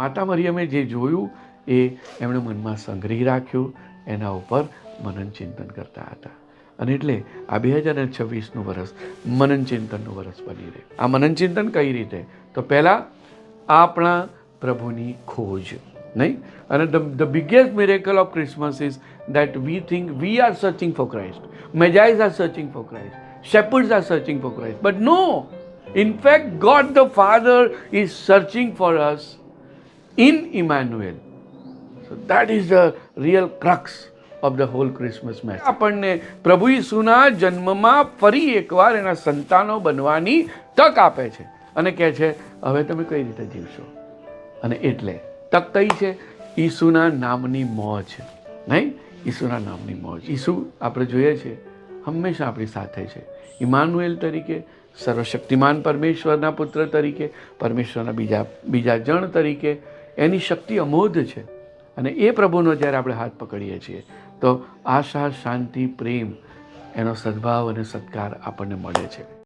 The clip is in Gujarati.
માતા મરિયમે જે જોયું એ એમણે મનમાં સંગ્રહી રાખ્યું, એના ઉપર મનન ચિંતન કરતા હતા. અને એટલે આ બે હજાર છવ્વીસનું વરસ મનન ચિંતનનું વરસ બની રહે આ મનન ચિંતન કઈ રીતે? તો પહેલાં આપણા પ્રભુની ખોજ, નહીં? અને the the biggest miracle of Christmas is that we think we are searching for Christ. Magi are searching for Christ. Shepherds are searching for Christ. But no in fact God the father is searching for us in Emmanuel. So that is the real crux of the whole Christmas match આપણને પ્રભુ ઈસુના જન્મમાં ફરી એકવાર એના સંતાનો બનવાની તક આપે છે. અને કહે છે, હવે તમે કઈ રીતે જીવશો? અને એટલે તક કઈ છે? ઈસુના નામની મોજ. નહીં? ઈસુના નામની મોજ. ઈસુ આપણે જોઈએ છે, હંમેશા આપણી સાથે છે. ઇમાનુએલ તરીકે, સર્વશક્તિમાન પરમેશ્વરના પુત્ર તરીકે, પરમેશ્વરના બીજા બીજા જણ તરીકે એની શક્તિ અમોધ છે. અને એ પ્રભુનો જ્યારે આપણે હાથ પકડીએ છીએ, તો આશા, શાંતિ, પ્રેમ એનો સદભાવ અને સત્કાર આપણને મળે છે.